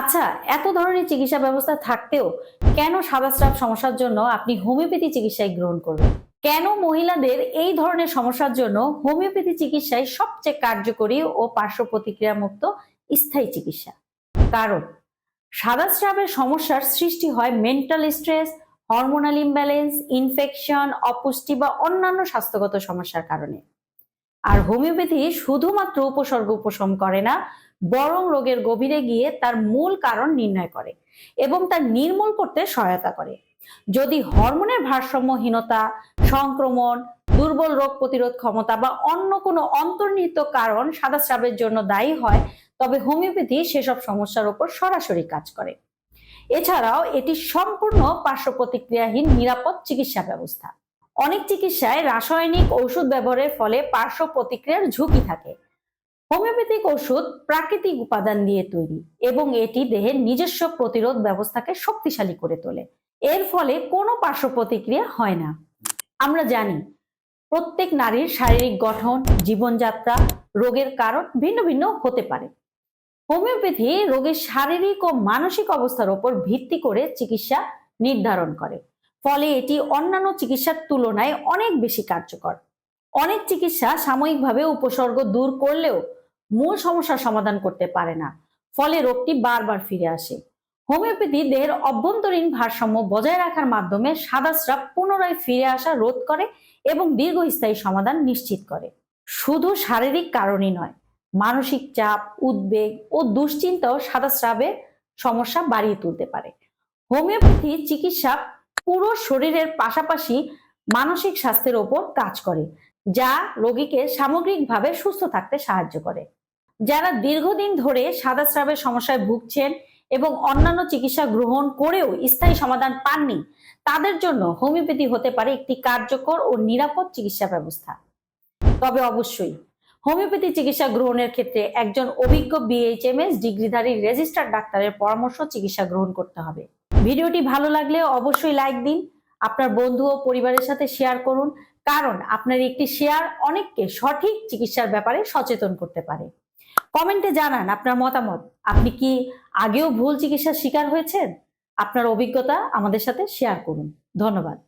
আচ্ছা এত ধরনের চিকিৎসা ব্যবস্থা থাকতেও কেন সাদা স্রাব সমস্যার জন্য আপনি হোমিওপ্যাথি চিকিৎসায় গ্রহণ করবেন? কেন মহিলাদের এই ধরনের সমস্যার জন্য হোমিওপ্যাথি চিকিৎসায় সবচেয়ে কার্যকরী ও পার্শ্ব প্রতিক্রিয়া মুক্ত স্থায়ী চিকিৎসা? কারণ, সাদা স্রাবের সমস্যার সৃষ্টি হয় mental stress, hormonal imbalance, infection, অপুষ্টি বা অন্যান্য স্বাস্থ্যগত সমস্যার কারণে। আর হোমিওপ্যাথি শুধুমাত্র উপসর্গ উপশম করে না, বরং রোগের গভীরে গিয়ে তার মূল কারণ নির্ণয় করে এবং তার নির্মূল করতে সহায়তা করে। যদি হরমোনের ভারসাম্যহীনতা, সংক্রমণ, দুর্বল রোগ প্রতিরোধ ক্ষমতা বা অন্য কোনো অন্তর্নিহিত কারণ সাদা স্রাবের জন্য দায়ী হয়, তবে হোমিওপ্যাথি সেসব সমস্যার উপর সরাসরি কাজ করে। এছাড়াও এটি সম্পূর্ণ পার্শ্ব প্রতিক্রিয়াহীন নিরাপদ চিকিৎসা ব্যবস্থা। অনেক চিকিৎসায় রাসায়নিক ঔষধ ব্যবহারের ফলে পার্শ্ব প্রতিক্রিয়ার ঝুঁকি থাকে। হোমিওপ্যাথিক ওষুধ প্রাকৃতিক উপাদান দিয়ে তৈরি এবং এটি দেহের নিজস্ব প্রতিরোধ ব্যবস্থাকে শক্তিশালী করে তোলে। এর ফলে কোনো পার্শ্ব প্রতিক্রিয়া হয় না। আমরা জানি, প্রত্যেক নারীর শারীরিক গঠন, জীবনযাত্রা, রোগের কারণ ভিন্ন ভিন্ন হতে পারে। হোমিওপ্যাথি রোগের শারীরিক ও মানসিক অবস্থার উপর ভিত্তি করে চিকিৎসা নির্ধারণ করে। ফলে এটি অন্যান্য চিকিৎসার তুলনায় অনেক বেশি কার্যকর। অনেক চিকিৎসা সাময়িকভাবে উপসর্গ দূর করলেও মূল সমস্যার সমাধান করতে পারে না, ফলে রোগটি বারবার ফিরে আসে। হোমিওপ্যাথি দেহের অভ্যন্তরীণ ভারসাম্য বজায় রাখার মাধ্যমে সাদা স্রাব পুনরায় ফিরে আসা রোধ করে এবং দীর্ঘস্থায়ী সমাধান নিশ্চিত করে। শুধু শারীরিক কারণই নয়, মানসিক চাপ, উদ্বেগ ও দুশ্চিন্তাও সাদা স্রাবের সমস্যা বাড়িয়ে তুলতে পারে। হোমিওপ্যাথি চিকিৎসা পুরো শরীরের পাশাপাশি মানসিক স্বাস্থ্যের ওপর কাজ করে, যা রোগীকে সামগ্রিকভাবে সুস্থ থাকতে সাহায্য করে। যারা দীর্ঘদিন ধরে সাদা স্রাবের সমস্যায় ভুগছেন এবং অন্যান্য চিকিৎসা গ্রহণ করেও স্থায়ী সমাধান পাননি, তাদের জন্য হোমিওপ্যাথি হতে পারে একটি কার্যকর ও নিরাপদ চিকিৎসা ব্যবস্থা। তবে অবশ্যই, হোমিওপ্যাথি চিকিৎসা গ্রহণের ক্ষেত্রে একজন অভিজ্ঞ বিএইচএমএস ডিগ্রিধারী রেজিস্টার্ড ডাক্তারের পরামর্শ চিকিৎসা গ্রহণ করতে হবে। ভিডিওটি ভালো লাগলে অবশ্যই লাইক দিন। আপনার বন্ধু ও পরিবারের সাথে শেয়ার করুন। কারণ আপনার একটি শেয়ার অনেককে সঠিক চিকিৎসার ব্যাপারে সচেতন করতে পারে। কমেন্টে জানান আপনার মতামত। আপনি কি আগেও ভুল চিকিৎসার শিকার হয়েছেন? আপনার অভিজ্ঞতা আমাদের সাথে শেয়ার করুন। ধন্যবাদ।